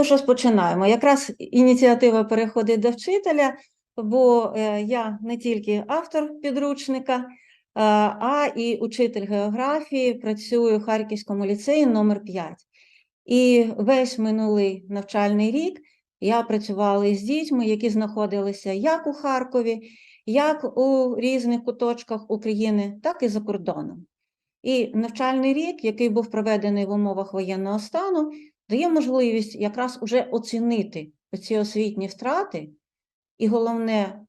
Тож розпочинаємо. Якраз ініціатива переходить до вчителя, бо е, я не тільки автор підручника, е, а і учитель географії, працюю в Харківському ліцеї номер 5. І весь минулий навчальний рік я працювала із дітьми, які знаходилися як у Харкові, як у різних куточках України, так і за кордоном. І навчальний рік, який був проведений в умовах воєнного стану, дає можливість якраз уже оцінити ці освітні втрати, і головне,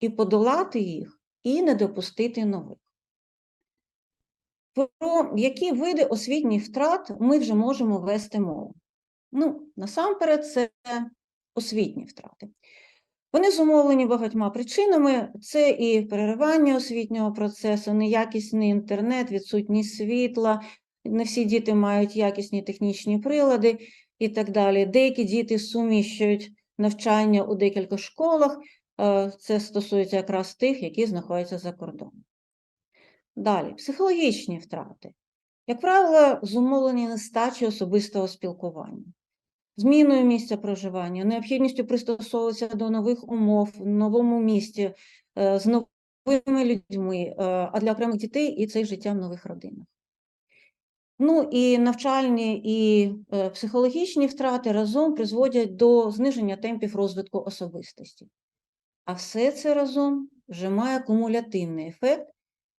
і подолати їх, і не допустити нових. Про які види освітніх втрат ми вже можемо вести мову? Ну, насамперед, це освітні втрати. Вони зумовлені багатьма причинами: це і переривання освітнього процесу, неякісний інтернет, відсутність світла, не всі діти мають якісні технічні прилади і так далі. Деякі діти суміщують навчання у декількох школах, е, це стосується якраз тих, які знаходяться за кордоном. Далі, психологічні втрати. Як правило, зумовлені нестачі особистого спілкування, зміною місця проживання, необхідністю пристосовуватися до нових умов в новому місті, е, з новими людьми, е, а для окремих дітей і це життя в нових родинах. Ну і навчальні і е, психологічні втрати разом призводять до зниження темпів розвитку особистості. А все це разом вже має кумулятивний ефект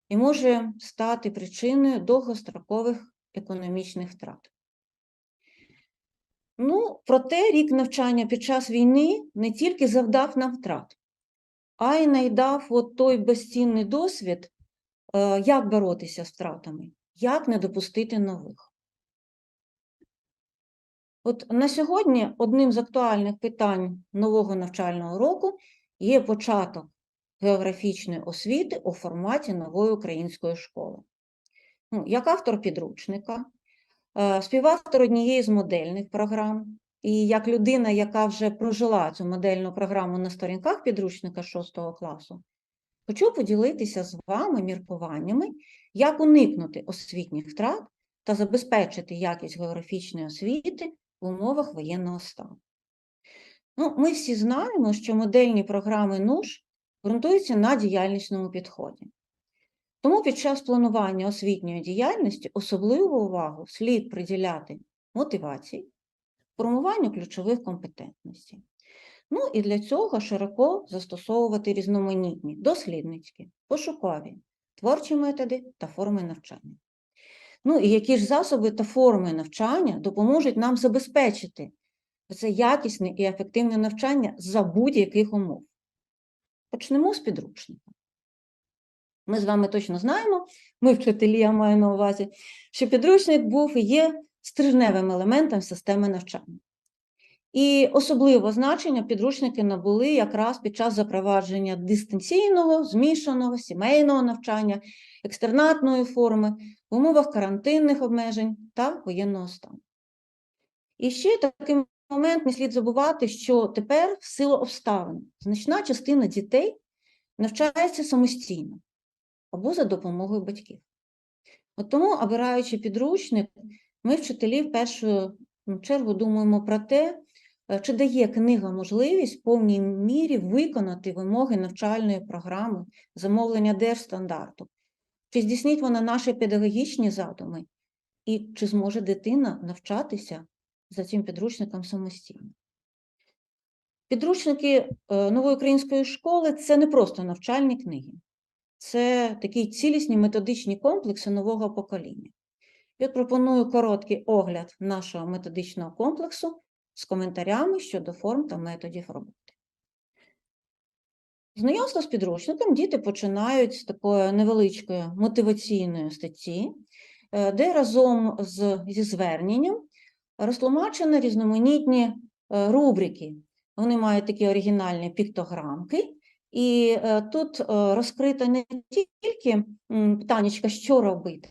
і може стати причиною довгострокових економічних втрат. Ну, проте рік навчання під час війни не тільки завдав нам втрат, а й найдав от той безцінний досвід, е, як боротися з втратами, як не допустити нових. От на сьогодні одним з актуальних питань нового навчального року є початок географічної освіти у форматі нової української школи. Ну, Як автор підручника, е, співавтор однієї з модельних програм, і як людина, яка вже прожила цю модельну програму на сторінках підручника 6 класу, хочу поділитися з вами міркуваннями, як уникнути освітніх втрат та забезпечити якість географічної освіти в умовах воєнного стану. Ну, Ми всі знаємо, що модельні програми НУШ ґрунтуються на діяльнісному підході. Тому під час планування освітньої діяльності особливу увагу слід приділяти мотивації, формуванню ключових компетентностей. Ну і для цього широко застосовувати різноманітні дослідницькі, пошукові, творчі методи та форми навчання. Ну і які ж засоби та форми навчання допоможуть нам забезпечити це якісне і ефективне навчання за будь-яких умов. Почнемо з підручника. Ми з вами точно знаємо, ми вчителі, я маю на увазі, що підручник був і є стрижневим елементом системи навчання. І особливо значення підручники набули якраз під час запровадження дистанційного, змішаного, сімейного навчання, екстернатної форми в умовах карантинних обмежень та воєнного стану. І ще такий момент не слід забувати, що тепер, в силу обставин, значна частина дітей навчається самостійно або за допомогою батьків. От тому, обираючи підручник, ми, вчителі, в першу чергу думаємо про те, чи дає книга можливість в повній мірі виконати вимоги навчальної програми, замовлення держстандарту? Чи здійснить вона наші педагогічні задуми? І чи зможе дитина навчатися за цим підручником самостійно? Підручники е, нової української школи це не просто навчальні книги, це такі цілісні методичні комплекси нового покоління. Я пропоную короткий огляд нашого методичного комплексу з коментарями щодо форм та методів роботи. Знайомство з підручником діти починають з такої невеличкої мотиваційної статті, е, де разом з, зі зверненням розтлумачені різноманітні е, рубрики. Вони мають такі оригінальні піктограмки, і е, тут розкрито не тільки питання, що робити,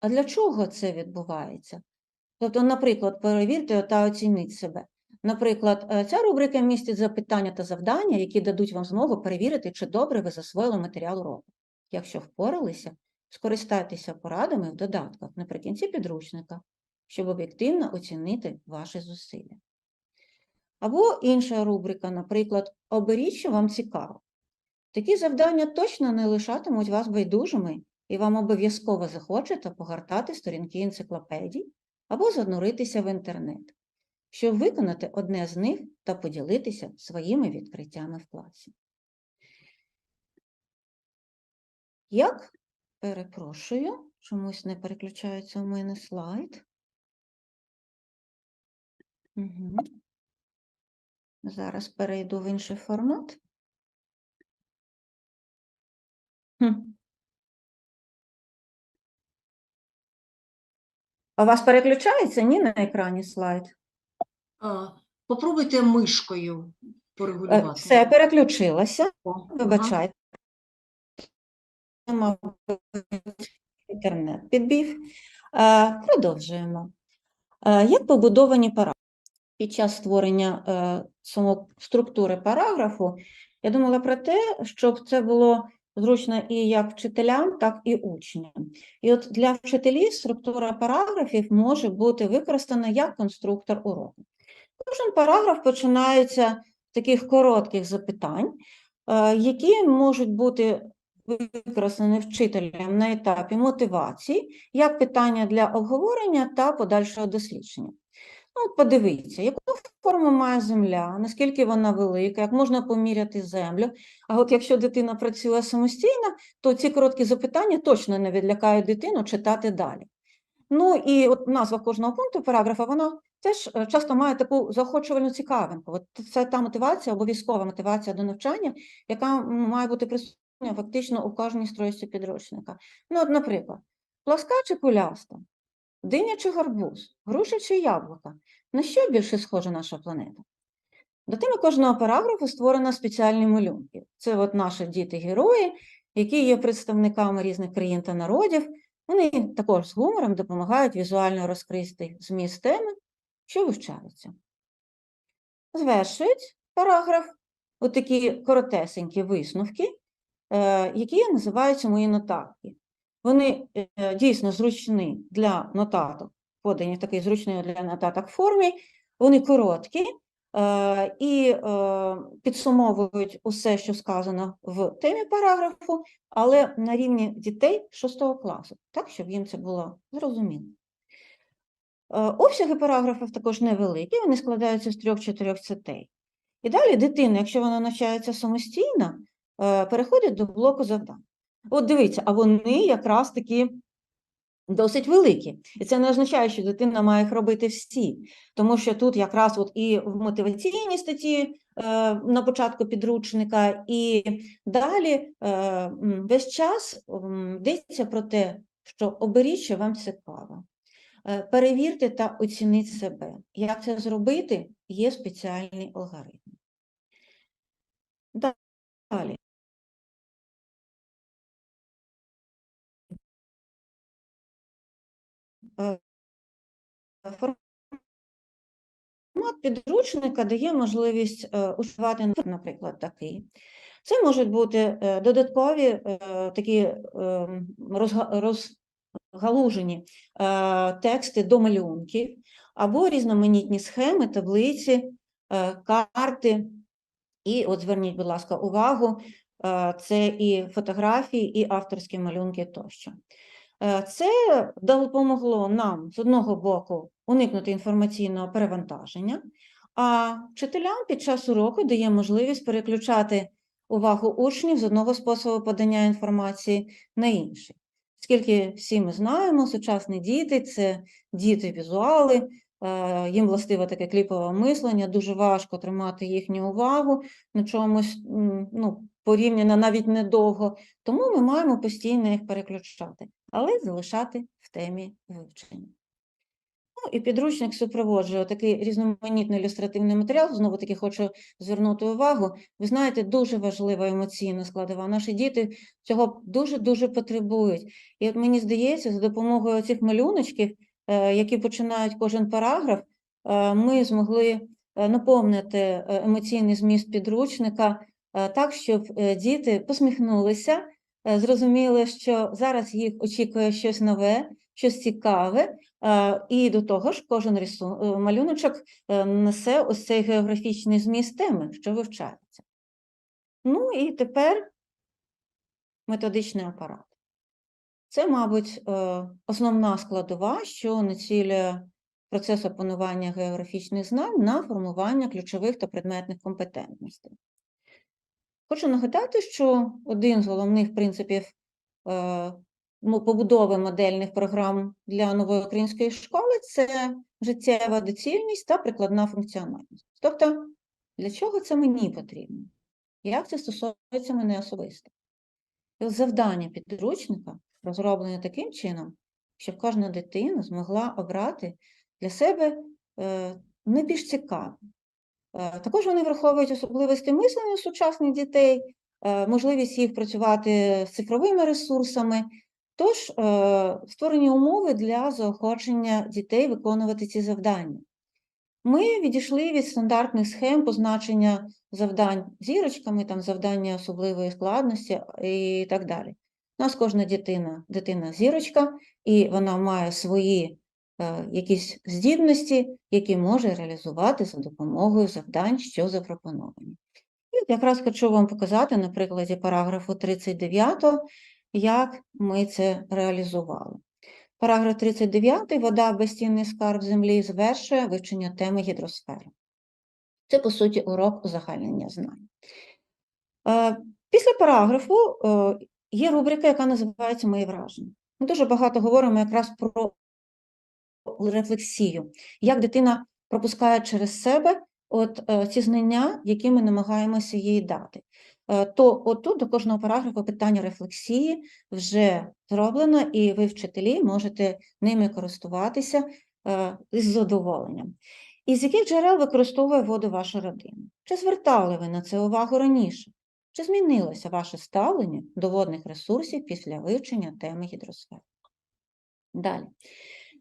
а для чого це відбувається? Тобто, наприклад, перевірте та оцініть себе. Наприклад, е, ця рубрика містить запитання та завдання, які дадуть вам змогу перевірити, чи добре ви засвоїли матеріал уроку. Якщо впоралися, скористайтеся порадами в додатках наприкінці підручника щоб об'єктивно оцінити ваші зусилля. Або інша рубрика, наприклад, оберіть, що вам цікаво. Такі завдання точно не лишатимуть вас байдужими, і вам обов'язково захочете погортати сторінки енциклопедій або зануритися в інтернет, щоб виконати одне з них та поділитися своїми відкриттями в класі. Як? Перепрошую, чомусь не переключається у мене слайд. Угу. Зараз перейду в інший формат. А у вас переключається ні на екрані слайд? А, Попробуйте мишкою Е, порегулювати. Все, переключилася. Вибачайте. Інтернет підбіг. Е, Продовжуємо. Е, Як побудовані параграфи? Під час створення е, само структури параграфу я думала про те, щоб це було зручно і як вчителям, так і учням. І от для вчителів структура параграфів може бути використана як конструктор уроку. Кожен параграф починається з таких коротких запитань, е, які можуть бути використані вчителем на етапі мотивації, як питання для обговорення та подальшого дослідження. Ну, подивіться, яку форму має земля, наскільки вона велика, як можна поміряти землю. А от якщо дитина працює самостійно, то ці короткі запитання точно не відлякають дитину читати далі. Ну і от назва кожного пункту параграфа, вона теж е, часто має таку заохочувальну цікавинку. От це та мотивація, обов'язкова мотивація до навчання, яка має бути присутня фактично у кожній стройці підручника. Ну, от, наприклад, пласка чи куляста, диня чи гарбуз, груша чи яблука. На що більше схожа наша планета? До теми кожного параграфу створено спеціальні малюнки. Це от наші діти-герої, які є представниками різних країн та народів. Вони також з гумором допомагають візуально розкрити зміст теми, що вивчаються. Звершують параграф отакі коротесенькі висновки, е, які називаються мої нотатки. Вони е, дійсно зручні для нотаток, подані в такій зручній для нотаток формі, вони короткі е, і е, підсумовують усе, що сказано в темі параграфу, але на рівні дітей 6 класу, так, щоб їм це було зрозуміло. Обсяги параграфів також невеликі, вони складаються з трьох-чотирьох цитей. І далі дитина, якщо вона навчається самостійно, переходить до блоку завдань. От дивіться, а вони якраз такі досить великі. І це не означає, що дитина має їх робити всі, тому що тут якраз от і в мотиваційній статті е, на початку підручника, і далі е, весь час йдеться про те, що оберіть, що вам цікаво. Е, Перевірте та оцініть себе. Як це зробити? Є спеціальний алгоритм. Далі. Формат підручника дає можливість е, уживати, наприклад, такий. Це можуть бути е, додаткові е, такі е, розгалужені е, тексти до малюнків, або різноманітні схеми, таблиці, е, карти. І от зверніть, будь ласка, увагу, е, це і фотографії, і авторські малюнки тощо. Е, Це допомогло нам з одного боку уникнути інформаційного перевантаження, а вчителям під час уроку дає можливість переключати увагу учнів з одного способу подання інформації на інший. Оскільки всі ми знаємо, сучасні діти це діти-візуали, е, їм властиве таке кліпове мислення, дуже важко тримати їхню увагу на чомусь ну, порівняно навіть недовго, тому ми маємо постійно їх переключати, але залишати в темі вивчення. Ну, і підручник супроводжує такий різноманітний ілюстративний матеріал. Знову таки хочу звернути увагу. Ви знаєте, дуже важлива емоційна складова. Наші діти цього дуже-дуже потребують. І от мені здається, за допомогою цих малюночків, е, які починають кожен параграф, е, ми змогли е, наповнити емоційний зміст підручника так, щоб діти посміхнулися, зрозуміли, що зараз їх очікує щось нове, щось цікаве, е, і до того ж кожен рису... е, малюночок е, несе ось цей географічний зміст теми, що вивчається. Ну і тепер методичний апарат. Це, мабуть, е, основна складова, що націлює процес опанування географічних знань на формування ключових та предметних компетентностей. Хочу нагадати, що один з головних принципів е, ну, побудови модельних програм для нової української школи це життєва доцільність та прикладна функціональність. Тобто, для чого це мені потрібно? Як це стосується мене особисто? І завдання підручника розроблене таким чином, щоб кожна дитина змогла обрати для себе е, найбільш цікаве. Е, Також вони враховують особливості мислення сучасних дітей, е, можливість їх працювати з цифровими ресурсами. Тож е, створені умови для заохочення дітей виконувати ці завдання. Ми відійшли від стандартних схем позначення завдань зірочками, там завдання особливої складності і так далі. У нас кожна дитина, дитина зірочка, і вона має свої якісь здібності, які може реалізувати за допомогою завдань, що запропоновані. І якраз хочу вам показати на прикладі параграфу 39, як ми це реалізували. Параграф 39. Вода безцінний скарб землі завершує вивчення теми гідросфери. Це, по суті, урок узагальнення знань. Е, Після параграфу е, є рубрика, яка називається Мої враження. Ми дуже багато говоримо якраз про рефлексію, як дитина пропускає через себе от е, ці знання, які ми намагаємося їй дати. Е, То отут до кожного параграфу питання рефлексії вже зроблено, і ви, вчителі, можете ними користуватися е, із задоволенням. Із яких джерел використовує воду ваша родина? Чи звертали ви на це увагу раніше? Чи змінилося ваше ставлення до водних ресурсів після вивчення теми гідросфери? Далі.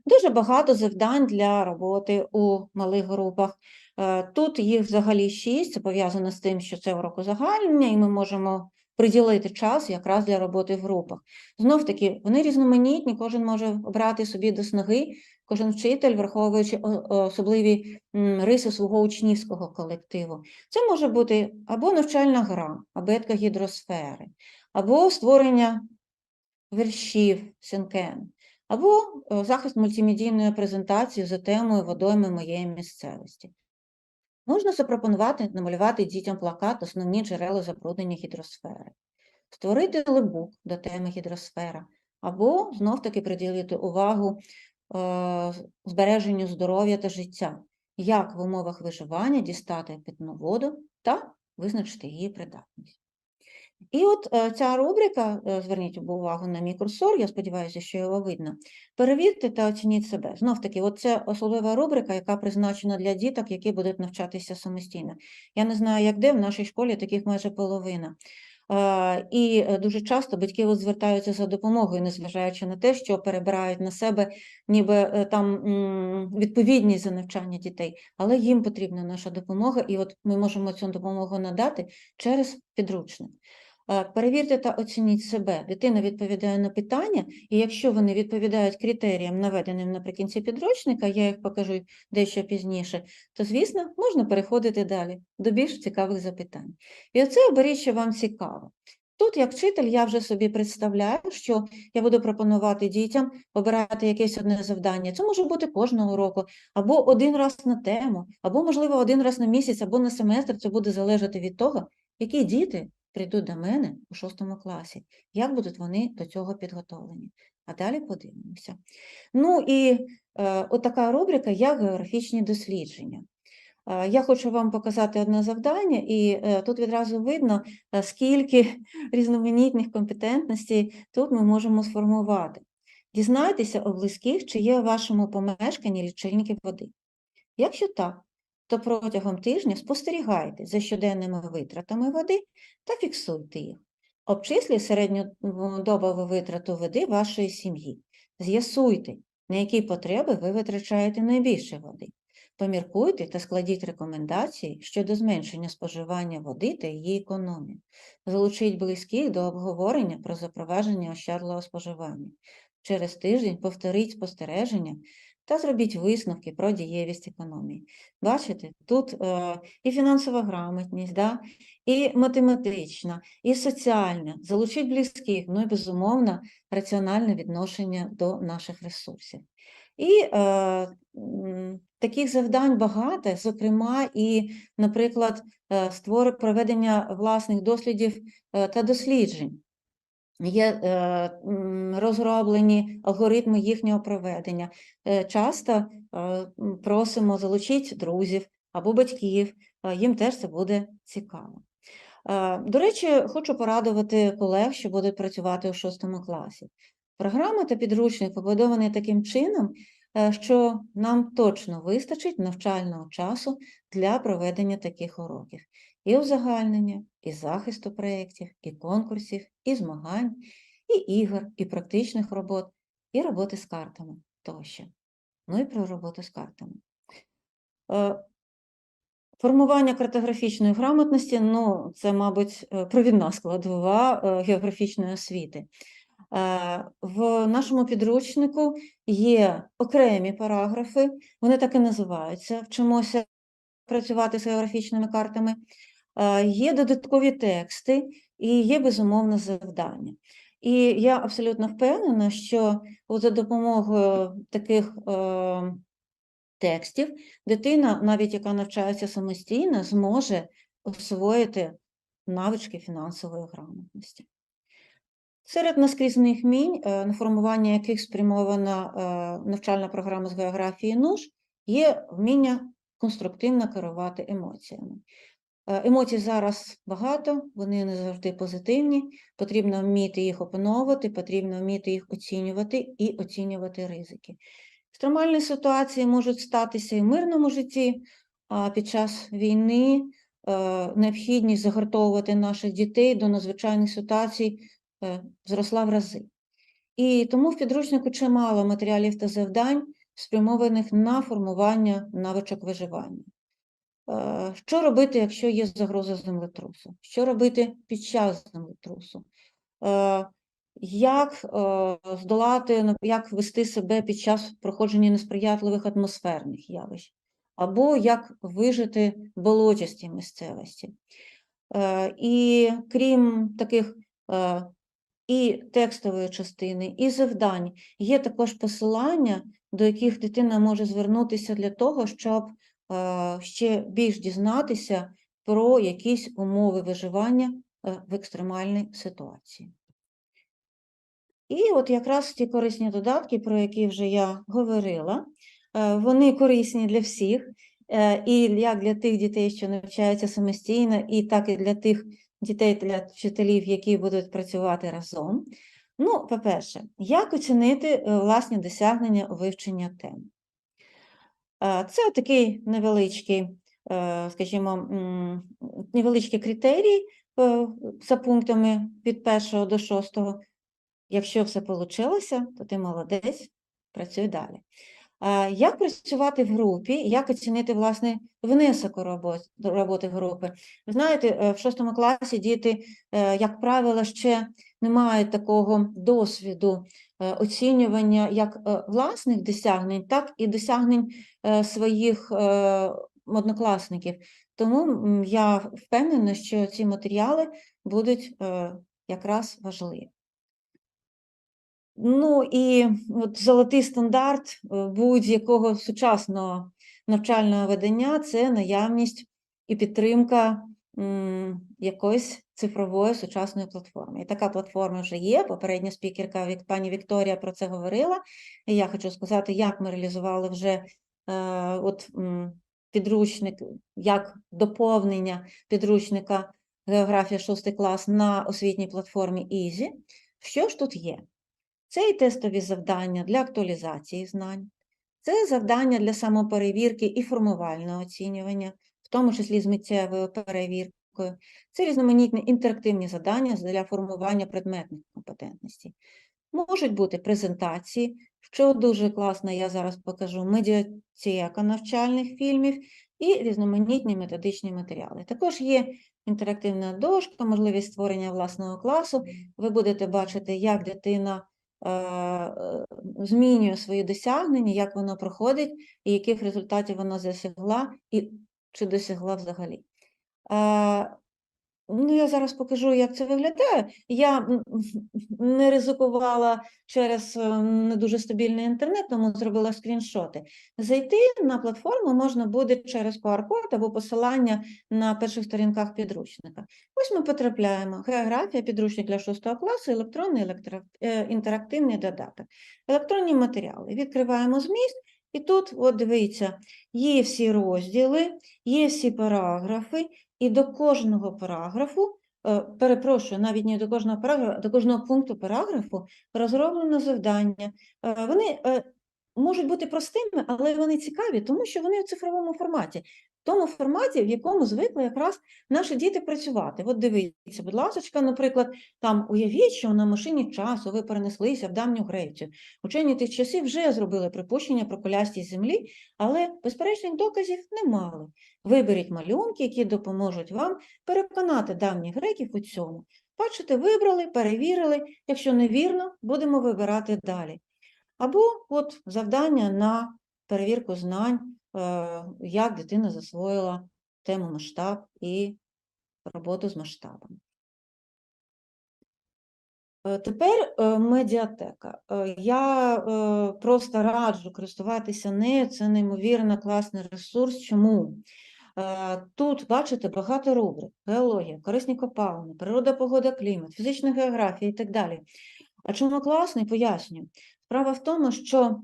Дуже багато завдань для роботи у малих групах. Е, Тут їх взагалі шість, це пов'язано з тим, що це урок узагальнення, і ми можемо приділити час якраз для роботи в групах. Знов таки, вони різноманітні, кожен може обрати собі до снаги, кожен вчитель, враховуючи особливі риси свого учнівського колективу. Це може бути або навчальна гра, абетка гідросфери, або створення віршів, сінкен, або е, захист мультимедійної презентації за темою водойми моєї місцевості. Можна запропонувати намалювати дітям плакат основні джерела забруднення гідросфери, створити лебук до теми гідросфера, або знов-таки приділити увагу е, збереженню здоров'я та життя, як в умовах виживання дістати питну воду та визначити її придатність. І от ця рубрика, е, зверніть увагу на мій курсор, я сподіваюся, що його видно. Перевірте та оцініть себе. Знов таки, от це особлива рубрика, яка призначена для діток, які будуть навчатися самостійно. Я не знаю, як де, в нашій школі таких майже половина. І е, дуже часто батьки звертаються за допомогою, незважаючи на те, що перебирають на себе ніби е, там відповідність за навчання дітей, але їм потрібна наша допомога, і от ми можемо цю допомогу надати через підручник. Перевірте та оцініть себе. Дитина відповідає на питання, і якщо вони відповідають критеріям, наведеним наприкінці підручника, я їх покажу дещо пізніше, то, звісно, можна переходити далі до більш цікавих запитань. І оце оберіть, вам цікаво. Тут, як вчитель, я вже собі представляю, що я буду пропонувати дітям обирати якесь одне завдання. Це може бути кожного року, або один раз на тему, або, можливо, один раз на місяць, або на семестр. Це буде залежати від того, які діти прийдуть до мене у шостому класі, як будуть вони до цього підготовлені. А далі подивимося. Ну і е, отака рубрика як географічні дослідження. Е, Я хочу вам показати одне завдання, і е, тут відразу видно, е, скільки різноманітних компетентностей тут ми можемо сформувати. Дізнайтеся у близьких, чи є у вашому помешканні лічильники води. Якщо так, то протягом тижня спостерігайте за щоденними витратами води та фіксуйте їх. Обчисліть середньодобову витрату води вашої сім'ї. З'ясуйте, на які потреби ви витрачаєте найбільше води. Поміркуйте та складіть рекомендації щодо зменшення споживання води та її економії. Залучіть близьких до обговорення про запровадження ощадливого споживання. через тиждень повторіть спостереження та зробіть висновки про дієвість економії. Бачите, тут е, і фінансова грамотність, да, і математична, і соціальна. Залучіть близьких, ну і безумовно раціональне відношення до наших ресурсів. І е, таких завдань багато, зокрема, і, наприклад, е, створ проведення власних дослідів е, та досліджень. Є е, розроблені алгоритми їхнього проведення. Е, Часто е, просимо залучити друзів або батьків, їм теж це буде цікаво. До речі, хочу порадувати колег, що будуть працювати у шостому класі. Програма та підручник побудований таким чином, що нам точно вистачить навчального часу для проведення таких уроків. І узагальнення, і захисту проєктів, і конкурсів, і змагань, і ігор, і практичних робот, і роботи з картами тощо. Ну і про роботу з картами. Е, Формування картографічної грамотності ну, це, мабуть, е, провідна складова е, географічної освіти. В нашому підручнику є окремі параграфи, вони так і називаються Вчимося працювати з географічними картами. Е, Є додаткові тексти і є безумовно завдання. І я абсолютно впевнена, що за допомогою таких е, текстів дитина, навіть яка навчається самостійно, зможе освоїти навички фінансової грамотності. Серед наскрізних мінь, е, на формування яких спрямована е, навчальна програма з географії НУШ, є вміння конструктивно керувати емоціями. Е, Емоцій зараз багато, вони не завжди позитивні, потрібно вміти їх опановувати, потрібно вміти їх оцінювати і оцінювати ризики. Екстремальні ситуації можуть статися і в мирному житті, а під час війни е, необхідність загартовувати наших дітей до надзвичайних ситуацій е, зросла в рази. І тому в підручнику чимало матеріалів та завдань, спрямованих на формування навичок виживання. Е, Що робити, якщо є загроза землетрусу? Що робити під час землетрусу? Е, Як е, здолати, як вести себе під час проходження несприятливих атмосферних явищ? Або як вижити в болотистій місцевості? І крім таких і текстової частини, і завдань, є також посилання, до яких дитина може звернутися для того, щоб ще більш дізнатися про якісь умови виживання е, в екстремальній ситуації. І от якраз ті корисні додатки, про які вже я говорила, е, вони корисні для всіх, е, і як для тих дітей, що навчаються самостійно, і так і для тих дітей, для вчителів, які будуть працювати разом. Ну, по-перше, як оцінити е, власні досягнення вивчення тем? Е, Це такий невеличкий, е, скажімо, невеличкий критерій е, за пунктами від першого до шостого. Якщо все вийшло, то ти молодець, працюй далі. Як працювати в групі, як оцінити власне внесок роботи групи? Ви знаєте, в шостому класі діти, як правило, ще не мають такого досвіду оцінювання як е, власних досягнень, так і досягнень е, своїх е, однокласників. Тому я впевнена, що ці матеріали будуть е, якраз важливі. Ну і от золотий стандарт е, будь-якого сучасного навчального видання це наявність і підтримка якоїсь цифрової сучасної платформи. І така платформа вже є. Попередня спікерка пані Вікторія про це говорила. І я хочу сказати, як ми реалізували вже е, от, підручник, як доповнення підручника географія 6 клас на освітній платформі EASY. Що ж тут є? Це і тестові завдання для актуалізації знань, це завдання для самоперевірки і формувального оцінювання, в тому числі з миттєвою перевіркою, це різноманітні інтерактивні завдання для формування предметних компетентностей. Можуть бути презентації, що дуже класно, я зараз покажу, медіатека навчальних фільмів і різноманітні методичні матеріали. Також є інтерактивна дошка, можливість створення власного класу. Ви будете бачити, як дитина е, змінює свої досягнення, як воно проходить, і яких результатів вона досягла, і чи досягла взагалі. Е, Ну, я зараз покажу, як це виглядає. Я не ризикувала через е, не дуже стабільний інтернет, тому зробила скріншоти. Зайти на платформу можна буде через QR-код або посилання на перших сторінках підручника. Ось ми потрапляємо. Географія, підручник для 6 класу, електронний електро- е, інтерактивний додаток. Електронні матеріали. Відкриваємо зміст, і тут, от дивіться, є всі розділи, є всі параграфи, і до кожного параграфу, е, перепрошую, навіть не до кожного параграфу, а до кожного пункту параграфу розроблено завдання. Е, Вони е, можуть бути простими, але вони цікаві, тому що вони в цифровому форматі, тому форматі, в якому звикли якраз наші діти працювати. От дивіться, будь ласка, наприклад, там уявіть, що на машині часу ви перенеслися в давню Грецію. Учені тих часів вже зробили припущення про колястість землі, але безперечних доказів не мали. Виберіть малюнки, які допоможуть вам переконати давніх греків у цьому. Бачите, вибрали, перевірили. Якщо невірно, будемо вибирати далі. Або от завдання на перевірку знань, як дитина засвоїла тему масштаб і роботу з масштабом. Е, Тепер е, медіатека. Я просто раджу користуватися нею, це неймовірно класний ресурс. Чому? Е, Тут, бачите, багато рубрик: геологія, корисні копалини, природа, погода, клімат, фізична географія і так далі. А чому класний, пояснюю. Справа в тому, що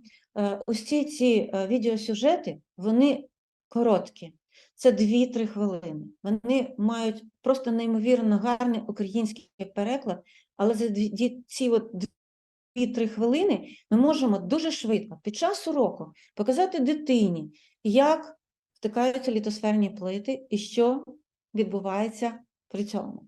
усі ці е, відеосюжети, вони короткі. Це 2-3 хвилини. Вони мають просто неймовірно гарний український переклад, але за ці от 2-3 хвилини ми можемо дуже швидко під час уроку показати дитині, як втикаються літосферні плити і що відбувається при цьому.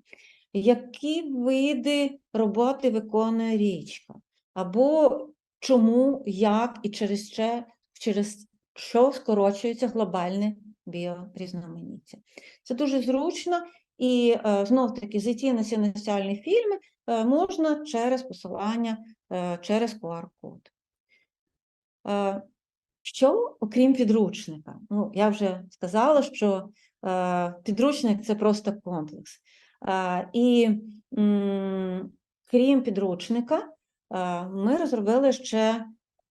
Які види роботи виконує річка, або чому, як і через що, через що скорочується глобальне біорізноманіття. Це дуже зручно, і е, знов-таки зайти на ці соціальні фільми е, можна через посилання, е, через QR-код. Що окрім підручника? Ну, я вже сказала, що підручник це просто комплекс. І крім підручника, ми розробили ще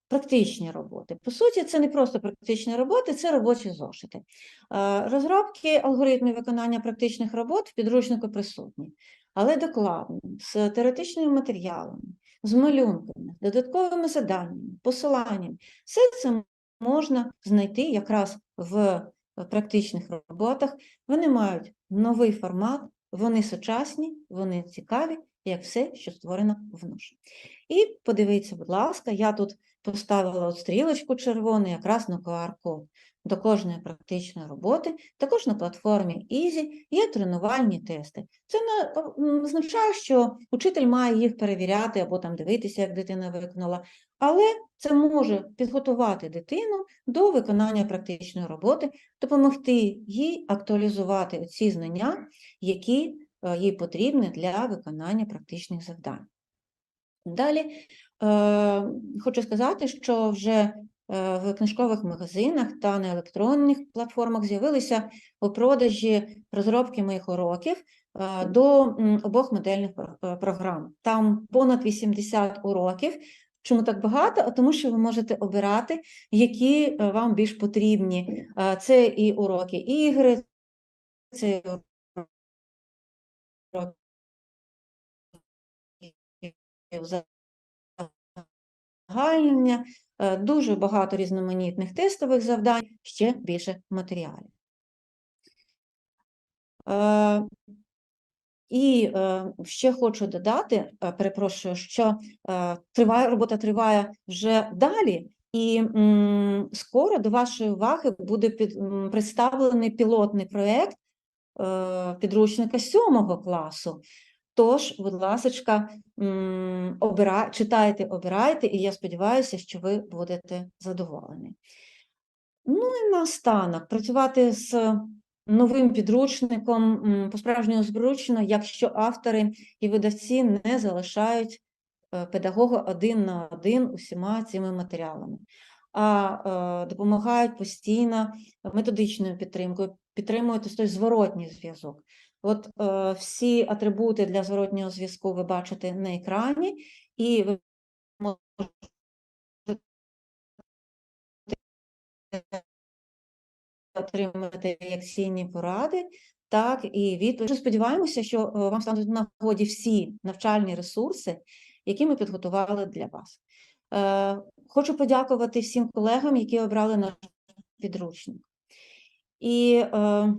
практичні роботи. По суті, це не просто практичні роботи, це робочі зошити. Е, Розробки алгоритмів виконання практичних робот в підручнику присутні, але докладно, з теоретичними матеріалами, з малюнками, додатковими заданнями, посиланнями. Все це можна знайти якраз в практичних роботах. Вони мають новий формат, вони сучасні, вони цікаві, як все, що створено в НУШ. І подивіться, будь ласка, я тут поставила стрілочку червону якраз на QR-код. До кожної практичної роботи, також на платформі Easy є тренувальні тести. Це не означає, що учитель має їх перевіряти або там дивитися, як дитина виконала, але це може підготувати дитину до виконання практичної роботи, допомогти їй актуалізувати ці знання, які їй потрібні для виконання практичних завдань. Далі е, хочу сказати, що вже е, в книжкових магазинах та на електронних платформах з'явилися у продажі розробки моїх уроків е, до обох модельних програм. Там понад 80 уроків. Чому так багато? А тому що ви можете обирати, які вам більш потрібні. Це і уроки ігри, це узагальнення, е, дуже багато різноманітних тестових завдань, ще більше матеріалів. Е, І е, ще хочу додати, перепрошую, що триває, робота триває вже далі, і скоро до вашої уваги буде представлений пілотний проєкт підручника сьомого класу. Тож, будь ласка, обира... читайте, обирайте, і я сподіваюся, що ви будете задоволені. Ну і наостанок, працювати з новим підручником по-справжньому зручно, якщо автори і видавці не залишають е, педагога один на один усіма цими матеріалами, а е, допомагають постійно методичною підтримкою, підтримують той зворотній зв'язок. От е, всі атрибути для зворотнього зв'язку ви бачите на екрані, і ви можете отримати як цінні поради, так і відповідь. Сподіваємося, що е, вам стануть в нагоді всі навчальні ресурси, які ми підготували для вас. Е, Хочу подякувати всім колегам, які обрали наш підручник. І е,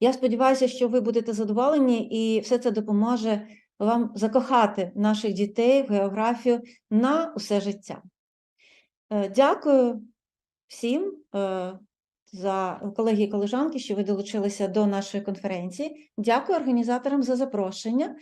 я сподіваюся, що ви будете задоволені, і все це допоможе вам закохати наших дітей в географію на усе життя. Е, Дякую всім е, за колеги і колежанки, що ви долучилися до нашої конференції. Дякую організаторам за запрошення.